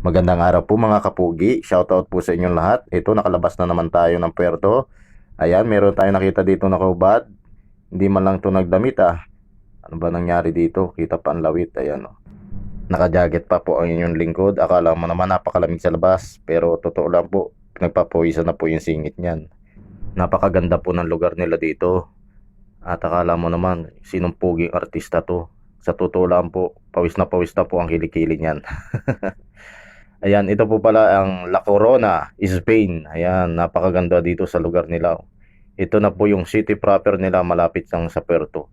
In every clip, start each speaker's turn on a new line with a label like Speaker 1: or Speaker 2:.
Speaker 1: Magandang araw po mga kapugi. Shoutout po sa inyong lahat. Ito nakalabas na naman tayo ng puerto. Ayan, meron tayong nakita dito na kaubad. Hindi man lang to nagdamit ah. Ano ba nangyari dito? Kita pa ang lawit. Ayan oh. Nakajaget pa po ang inyong lingkod. Akala mo naman napakalamig sa labas. Pero totoo lang po, nagpapawisan na po yung singit niyan. Napakaganda po ng lugar nila dito. At akala mo naman, sinong puging artista to. Sa totoo lang po, pawis na pawis na po ang kilikili niyan. Ayan, ito po pala ang La Corona, Spain. Ayan, napakaganda dito sa lugar nila. Ito na po yung city proper nila malapit lang sa Puerto.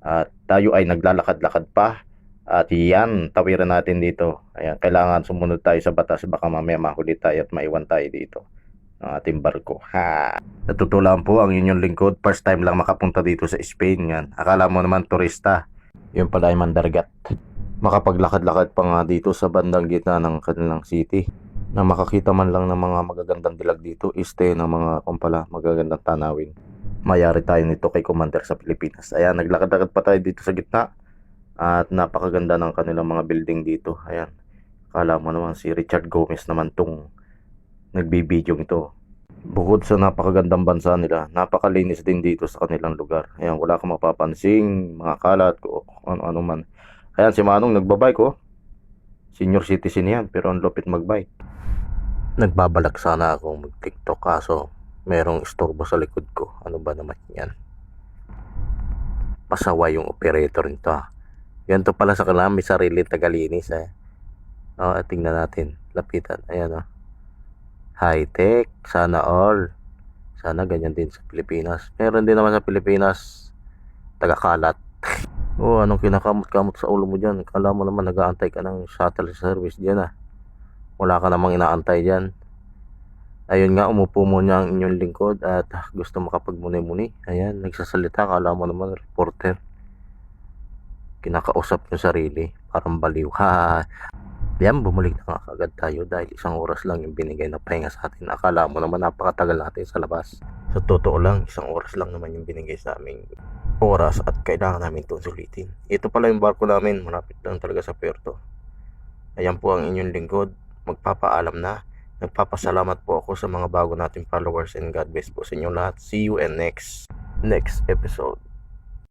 Speaker 1: At tayo ay naglalakad-lakad pa. At yan, tawiran natin dito. Ayan, kailangan sumunod tayo sa batas. Baka mamaya mahuli tayo at maiwan tayo dito. Ng ating barko. Ha! Natutulan po ang inyong lingkod. First time lang makapunta dito sa Spain. Yan. Akala mo naman turista. Yun pala ay mandargat makapaglakad-lakad pa nga dito sa bandang gitna ng kanilang city. Na makakita man lang ng mga magagandang dilag dito este ng mga kumpala magagandang tanawin. Mayari tayo nito kay Commander sa Pilipinas. Ayan naglakad-lakad pa tayo dito sa gitna. At napakaganda ng kanilang mga building dito. Ayan kala mo naman si Richard Gomez naman tong nagbibideo ito bukod sa napakagandang bansa nila napakalinis din dito sa kanilang lugar. Ayan wala kang mapapansing mga kalat o ano-ano man Ayan, si Manong nagbabike oh. Senior citizen yan, pero ang lupit magbike. Nagbabalak sana ako mag-tiktok kaso merong istorbo sa likod ko. Ano ba naman yan? Pasawa yung operator nito ah. Yan to pala sa kanila, may sarili tagalinis eh. Oh, tingnan natin. Lapitan. Ayan oh. High tech, sana all. Sana ganyan din sa Pilipinas. Meron din naman sa Pilipinas tagakalat. Oh, anong kinakamot-kamot sa ulo mo dyan? Kala mo naman nag-aantay ka ng shuttle service dyan ah. Wala ka namang inaantay dyan. Ayun nga, umupo mo niya ang inyong lingkod at gusto makapagmuni-muni. Ayan, nagsasalita. Kala mo naman reporter. Kinakausap yung sarili. Parang baliw. Ha! Yan, bumalik na nga kagad tayo dahil isang oras lang yung binigay na pahinga sa atin. Akala mo naman napakatagal natin sa labas. Sa totoo lang, isang oras lang naman yung binigay sa aming oras at kailangan namin itong sulitin. Ito pala yung barko namin, malapit lang talaga sa puerto. Ayan po ang inyong lingkod, magpapaalam na. Nagpapasalamat po ako sa mga bago nating followers and God bless po sa inyo lahat. See you and next next episode.